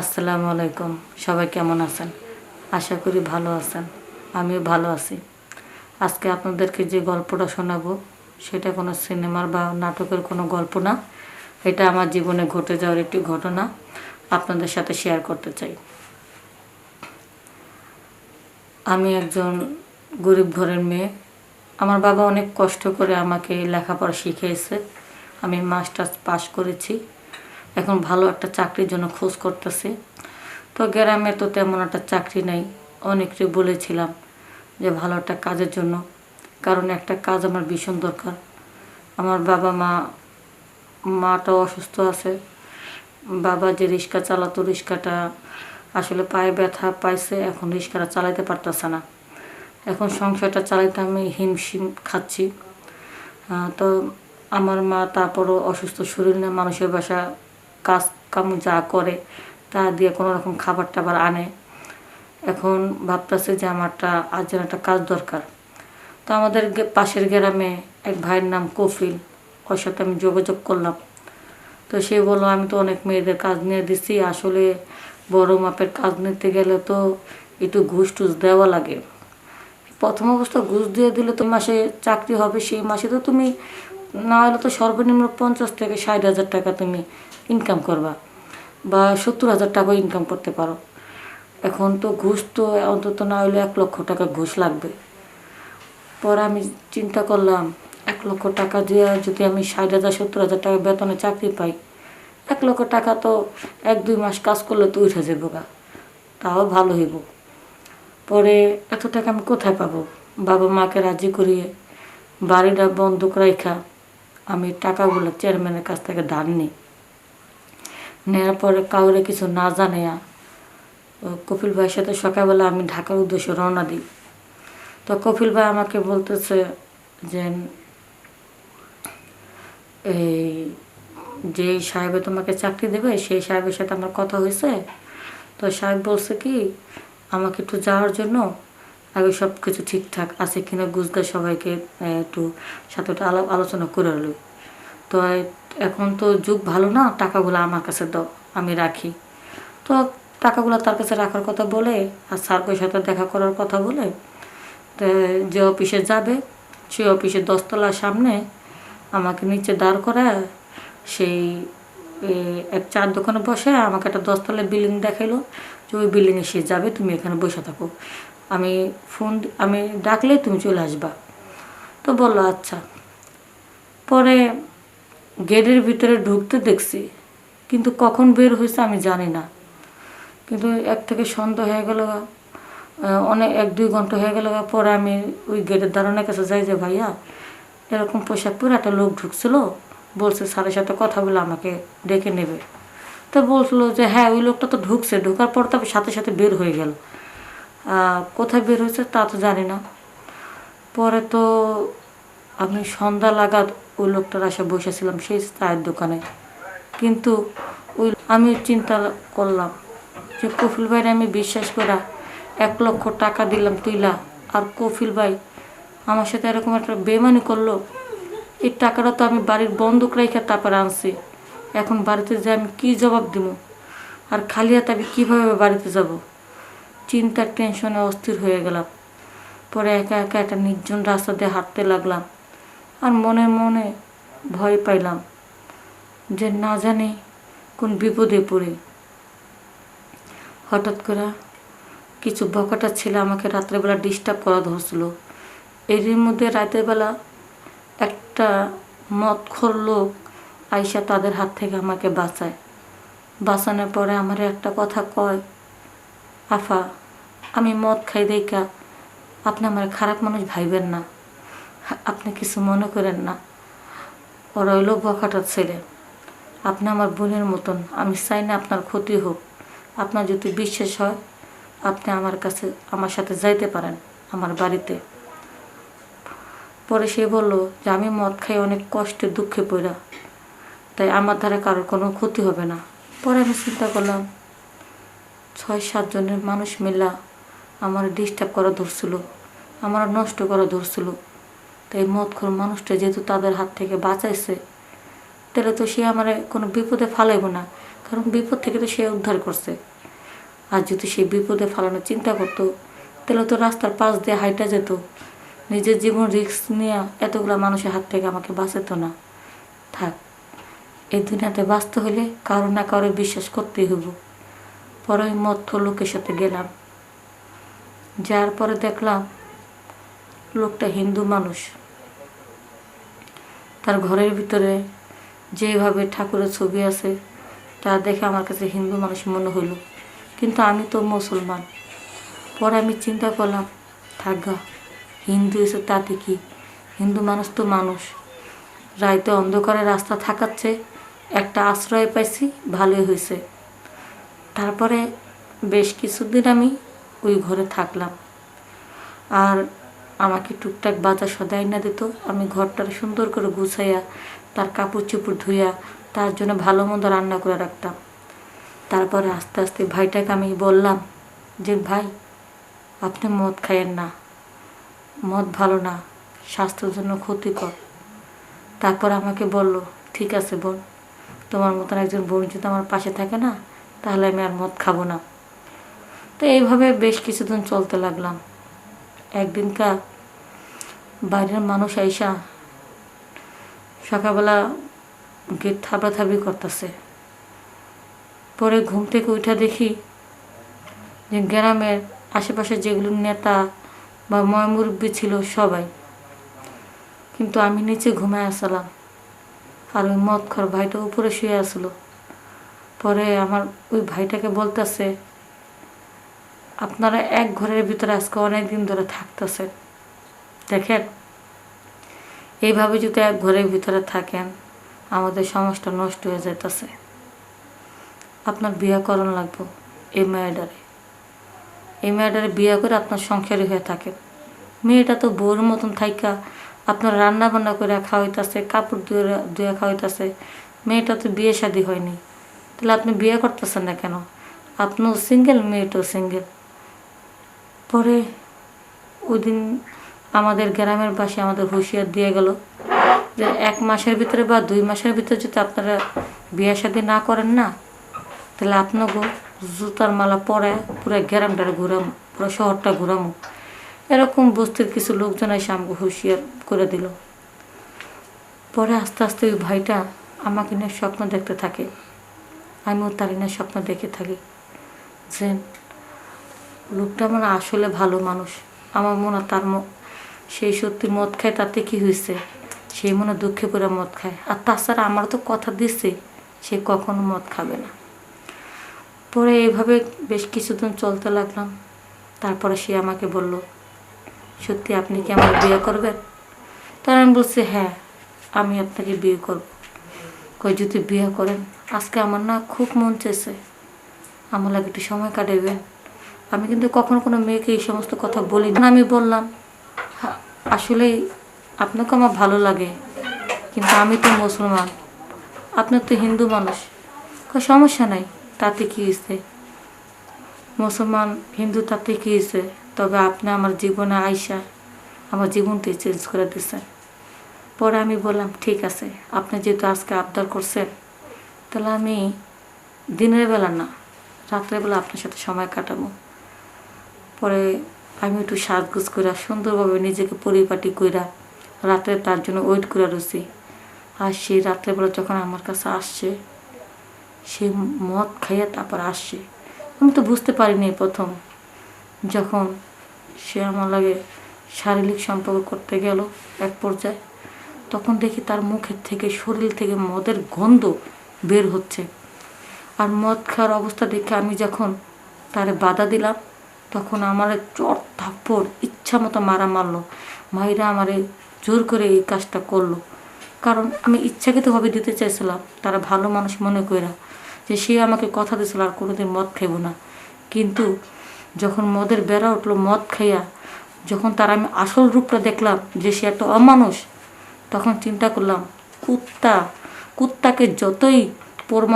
আসসালামু আলাইকুম। সবাই কেমন আছেন? আশা করি ভালো আছেন। আমিও ভালো আছি। আজকে আপনাদেরকে যে গল্পটা শোনাবো, সেটা কোনো সিনেমার বা নাটকের কোনো গল্প না। এটা আমার জীবনে ঘটে যাওয়ার একটি ঘটনা আপনাদের সাথে শেয়ার করতে চাই। আমি একজন গরিব ঘরের মেয়ে। আমার বাবা অনেক কষ্ট করে আমাকে লেখাপড়া শিখিয়েছে। আমি মাস্টার্স পাশ করেছি। এখন ভালো একটা চাকরির জন্য খোঁজ করতেছে। তো গ্রামে তো তেমন একটা চাকরি নেই। অনেককে বলেছিলাম যে ভালো একটা কাজের জন্য, কারণ একটা কাজ আমার ভীষণ দরকার। আমার বাবা মা, মাটাও অসুস্থ আছে। বাবা যে রিক্সা চালাতো, রিক্সাটা আসলে পায়ে ব্যথা পাইছে, এখন রিক্সাটা চালাইতে পারতেছে না। এখন সংসারটা চালাইতে আমি হিমশিম খাচ্ছি। তো আমার মা তারপরও অসুস্থ, শরীর নিয়ে মানুষের বাসা কাজ কাম যা করে, তা দিয়ে কোনো রকম খাবার টাবার আনে। এখন ভাবতেছে যে আমারটা আজ যেন একটা কাজ দরকার। তো আমাদের পাশের গ্রামে এক ভাইয়ের নাম কফিল, ওর সাথে আমি যোগাযোগ করলাম। তো সে বলল, আমি তো অনেক মেয়েদের কাজ নিয়ে দিচ্ছি আসলে বড় মাপের কাজ নিতে গেলে তো একটু ঘুষ টুস দেওয়া লাগে। প্রথম অবস্থা ঘুষ দিয়ে দিলে তো মাসে চাকরি হবে, সেই মাসে তো তুমি, না হলে তো সর্বনিম্ন পঞ্চাশ থেকে ষাট হাজার টাকা তুমি ইনকাম করবা বা সত্তর হাজার টাকা ইনকাম করতে পারো। এখন তো ঘুষ তো অন্তত না হলে এক লক্ষ টাকা ঘুষ লাগবে। পরে আমি চিন্তা করলাম, এক লক্ষ টাকা দিয়ে যদি আমি ষাট হাজার, সত্তর হাজার টাকা বেতনে চাকরি পাই, এক লক্ষ টাকা তো এক, দুই মাস কাজ করলে তো উঠে যাব গা। তাও ভালো হইব। পরে এত টাকা আমি কোথায় পাবো? বাবা মাকে রাজি করিয়ে বাড়িটা বন্ধক রেখা আমি টাকাগুলো চেয়ারম্যানের কাছ থেকে ধার নিই। নেওয়ার পরে কাউরে কিছু না জানিয়া ও কপিল ভাইয়ের সাথে সকালবেলা আমি ঢাকার উদ্দেশ্যে রওনা দিই। তো কপিল ভাই আমাকে বলতেছে যে, এই যে সাহেবে তোমাকে চাকরি দেবে, সেই সাহেবের সাথে আমার কথা হয়েছে। তো সাহেব বলছে কি, আমাকে একটু যাওয়ার জন্য আগে সব কিছু ঠিকঠাক আছে কিনা গুজগা সবাইকে একটু সাথে আলোচনা করে লই। তো এখন তো যুগ ভালো না, টাকাগুলো আমার কাছে দাও, আমি রাখি। তো টাকাগুলো তার কাছে রাখার কথা বলে, আর স্যারকের সাথে দেখা করার কথা বলে, তো যে অফিসে যাবে সেই অফিসের দশতলার সামনে আমাকে নিচে দাঁড় করায়, সেই এক চার দোকানে বসে আমাকে একটা দশতলার বিল্ডিং দেখাইলো, যে ওই বিল্ডিংয়ে সে যাবে, তুমি এখানে বসে থাকো। আমি ফোন আমি ডাকলে তুমি চলে আসবা। তো বলল আচ্ছা। পরে গেটের ভিতরে ঢুকতে দেখছি, কিন্তু কখন বের হয়েছে আমি জানি না। কিন্তু এক থেকে সন্ধ্যা হয়ে গেল অনেক এক দুই ঘণ্টা হয়ে গেল, পরে আমি ওই গেটের দারোয়ানের কাছে যাই যে, ভাইয়া, এরকম পোশাক পরে একটা লোক ঢুকছিল, বলছে স্যারের সাথে কথা বলে আমাকে ডেকে নেবে। তো বলছিল যে হ্যাঁ ওই লোকটা তো ঢুকছে। ঢোকার পর তবে সাথে সাথে বের হয়ে গেল। কোথায় বের হয়েছে তা তো জানি না। পরে তো আমি সন্ধ্যা লাগাত ওই লোকটার আসে বসেছিলাম, সেই চায়ের দোকানে। কিন্তু ওই আমি চিন্তা করলাম যে কফিল ভাইরে আমি বিশ্বাস করা এক লক্ষ টাকা দিলাম তুইলা, আর কফিল ভাই আমার সাথে এরকম একটা বেমানি করল, এই টাকাটা তো আমি বাড়ির বন্ধক রেখে তারপরে আনছি। এখন বাড়িতে যে আমি কী জবাব দিব আর খালি হাতে আমি কীভাবে বাড়িতে যাব? চিন্তার টেনশনে অস্থির হয়ে গেলাম। পরে একা একা একটা নির্জন রাস্তা দিয়ে হাঁটতে লাগলাম। আর মনে মনে ভয় পাইলাম যে না জানি কোন বিপদে পড়ে। হঠাৎ করে কিছু বকাটা ছেলে আমাকে রাত্রেবেলা ডিস্টার্ব করা ধরছিল। এরই মধ্যে রাতের বেলা একটা মদখোর লোক আইসা তাদের হাত থেকে আমাকে বাঁচায়। বাঁচানোর পরে আমার একটা কথা কয়, আফা, আমি মদ খাই দেখা আপনি আমার খারাপ মানুষ ভাইবেন না। আপনি কিছু মনে করেন না। ওরা হইল বকাটার ছেলে। আপনি আমার বোনের মতন। আমি চাই না আপনার ক্ষতি হোক। আপনার যদি বিশ্বাস হয়, আপনি আমার কাছে, আমার সাথে যাইতে পারেন আমার বাড়িতে। পরে সে বলল যে, আমি মদ খাই অনেক কষ্টে দুঃখে পড়া তাই আমার দ্বারা কারোর কোনো ক্ষতি হবে না। পরে আমি চিন্তা করলাম, ছয় সাতজনের মানুষ মিলা আমার ডিস্টার্ব করা ধরছিল, আমার নষ্ট করা ধরছিল। তাই মদখোর মানুষটা যেহেতু তাদের হাত থেকে বাঁচাইছে, তাহলে তো সে আমার কোনো বিপদে ফালাইব না, কারণ বিপদ থেকে তো সে উদ্ধার করছে। আর যদি সে বিপদে ফালানোর চিন্তা করতো, তাহলে তো রাস্তার পাশ দিয়ে হাইটা যেত। নিজের জীবন রিস্ক নিয়ে এতগুলো মানুষের হাত থেকে আমাকে বাঁচাতো না। থাক, এই দুনিয়াতে বাঁচতে হলে কারও না কারও বিশ্বাস করতেই হইব। পরে ওই মধ্য লোকের সাথে গেলাম। যার পরে দেখলাম লোকটা হিন্দু মানুষ। তার ঘরের ভিতরে যেভাবে ঠাকুরের ছবি আছে, তা দেখে আমার কাছে হিন্দু মানুষ মনে হইল। কিন্তু আমি তো মুসলমান। পরে আমি চিন্তা করলাম থাকগা হিন্দু এসে তাতে কি? হিন্দু মানুষ তো মানুষ। রাইতে অন্ধকারে রাস্তা থাকাচ্ছে একটা আশ্রয় পাইছি, ভালোই হয়েছে। তারপরে বেশ কিছুদিন আমি ওই ঘরে থাকলাম। আর আমাকে টুকটাক বাজার সদাই না দিত। আমি ঘরটার সুন্দর করে গুছাইয়া, তার কাপড় চোপড় ধুইয়া, তার জন্য ভালো মন্দ রান্না করে রাখতাম। তারপরে আস্তে আস্তে ভাইটাকে আমি বললাম, যে ভাই, আপনি মদ খাইয়েন না। মদ ভালো না, স্বাস্থ্যের জন্য ক্ষতিকর। তারপর আমাকে বলল, ঠিক আছে বোন, তোমার মতন একজন বোন যদি আমার পাশে থাকে না, তাহলে আমি আর মদ খাব না। তো এইভাবে বেশ কিছুদিন চলতে লাগলাম। একদিনকা বাইরের মানুষ আইসা সকালবেলা গেট থাবড়াথাবড়ি করতেছে। পরে ঘুম থেকে উঠে দেখি যে গ্রামের আশেপাশে যেগুলো নেতা বা ময়মুরব্বী ছিল সবাই। কিন্তু আমি নিচে ঘুমায় আসলাম আর ওই মদ খর ভাইটা উপরে শুয়ে আসলো। পরে আমার ওই ভাইটাকে বলতেছে আপনারা এক ঘরের ভিতরে আজকে অনেক দিন ধরে থাকতেছেন। দেখেন, এইভাবে যদি এক ঘরের ভিতরে থাকেন, আমাদের সমাজটা নষ্ট হয়ে যাইতেছে। আপনার বিয়ে করণ লাগবো এই মেয়েটারে। এই মেয়েটারে বিয়ে করে আপনার সংসারী হয়ে থাকেন। মেয়েটা তো বউর মতন থাইকা, আপনার রান্না বান্না করে খাওয়াইতেছে, কাপড় ধুয়ে ধুয়ে খাওয়া খাওয়াইতেছে, মেয়েটা তো বিয়ে শাদি হয়নি। তাহলে আপনি বিয়ে করতেছেন না কেন? আপনিও সিঙ্গেল মেয়েটাও সিঙ্গেল পরে ওই দিন আমাদের গ্রামের পাশে আমাদের হুঁশিয়ার দিয়ে গেল যে এক মাসের ভিতরে বা দুই মাসের ভিতরে যদি আপনারা বিয়ে শাদি না করেন না, তাহলে আপনাকে জুতার মালা পরে পুরো গ্রামটার ঘুরামো, পুরো শহরটা ঘুরামো। এরকম বস্তির কিছু লোকজন এসে আমাকে হুঁশিয়ার করে দিল। পরে আস্তে আস্তে ওই ভাইটা আমাকে নিয়ে স্বপ্ন দেখতে থাকে। আমিও তার স্বপ্ন দেখে থাকি যে লোকটা মানে আসলে ভালো মানুষ। আমার মনে তার সেই সত্যি মদ খায়, তাতে কি হয়েছে সেই মনে দুঃখে করে মদ খায়। আর তাছাড়া আমার তো কথা দিচ্ছে সে কখনো মদ খাবে না। পরে এইভাবে বেশ কিছুদিন চলতে লাগলাম। তারপরে সে আমাকে বলল, সত্যি আপনি কি আমার বিয়ে করবেন? তখন আমি বলছি হ্যাঁ আমি আপনাকে বিয়ে করব। কই যদি বিয়ে করেন, আজকে আমার না খুব মন চেয়েছে আমার লাগে একটু সময় কাটাবেন। আমি কিন্তু কখনো কোনো মেয়েকে এই সমস্ত কথা বলি না আমি বললাম, "হা- আসলে আপনাকে আমার ভালো লাগে, কিন্তু আমি তো মুসলমান আপনার তো হিন্দু মানুষ। সমস্যা নাই, তাতে কি হয়েছে? মুসলমান, হিন্দু তাতে কি হয়েছে? তবে আপনি আমার জীবনে আইসা আমার জীবনটাই চেঞ্জ করে দিচ্ছেন পরে আমি বললাম, ঠিক আছে, আপনি যেহেতু আজকে আবদার করছেন, তাহলে আমি দিনের বেলা না রাত্রেবেলা আপনার সাথে সময় কাটাবো। পরে আমি একটু সাজগুজ কইরা সুন্দরভাবে নিজেকে পরিপাটি কইরা রাত্রে তার জন্য ওয়েট করে রয়েছি আর সেই রাত্রেবেলা যখন আমার কাছে আসছে, সে মদ খাইয়ে তারপর আসছে। আমি তো বুঝতে পারিনি প্রথম। যখন সে আমার লাগে শারীরিক সম্পর্ক করতে গেল এক পর্যায়ে, তখন দেখি তার মুখের থেকে, শরীর থেকে মদের গন্ধ বের হচ্ছে। আর মদ খাওয়ার অবস্থা দেখে আমি যখন তারে বাধা দিলাম তখন আমার চট থাপ্পড়, ইচ্ছা মতো মারা মারলো। মাইরা আমারে জোর করে এই কাজটা করল। কারণ আমি ইচ্ছাকৃতভাবে দিতে চাইছিলাম, তারা ভালো মানুষ মনে কইরা, যে সে আমাকে কথা দিয়েছিল আর কোনোদিন মদ খাইব না। কিন্তু যখন মদের বেড়া উঠল মদ খাইয়া, যখন তার আমি আসল রূপটা দেখলাম যে সে একটা অমানুষ, তখন চিন্তা করলাম, কুত্তা, কুত্তাকে যতই পরম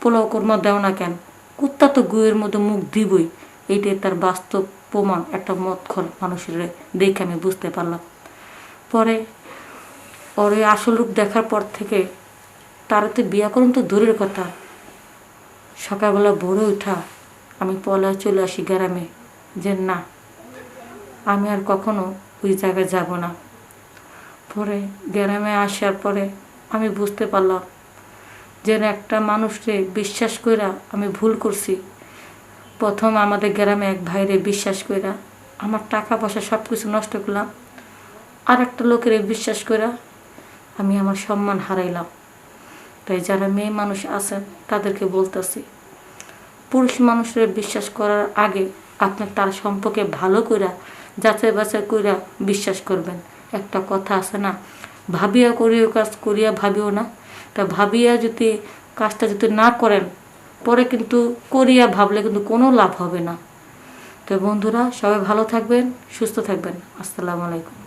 পোলাও কর্ম দেও না কেন, কুত্তা তো গুয়ের মধ্যে মুখ দিবই। এইটাই তার বাস্তব প্রমাণ, একটা মদখর মানুষের দেখে আমি বুঝতে পারলাম। পরে ওর ওই আসল রূপ দেখার পর থেকে তার তো বিয়া করুন তো দূরের কথা। সকালবেলা ভোরে উঠা আমি পলায় চলে আসি গ্রামে যে না, আমি আর কখনো ওই জায়গায় যাব না। পরে গ্রামে আসার পরে আমি বুঝতে পারলাম যে একটা মানুষকে বিশ্বাস কইরা আমি ভুল করছি। প্রথম আমাদের গ্রামে এক ভাইরে বিশ্বাস কইরা, আমার টাকা পয়সা সব কিছু নষ্ট করলাম। আর একটা লোকের বিশ্বাস কইরা আমি আমার সম্মান হারাইলাম। তাই যারা মেয়ে মানুষ আছেন, তাদেরকে বলতেছি, পুরুষ মানুষের বিশ্বাস করার আগে আপনি তার সম্পর্কে ভালো কইরা, যাচাই বাছাই কইরা বিশ্বাস করবেন। একটা কথা আছে না, ভাবিয়া করিও কাজ, করিয়া ভাবিও না। তা ভাবিয়া যদি কাজটা যদি না করেন পরে কিন্তু করিয়া ভাবলে কিন্তু কোনো লাভ হবে না। তো বন্ধুরা, সবাই ভালো থাকবেন, সুস্থ থাকবেন। আসসালামু আলাইকুম।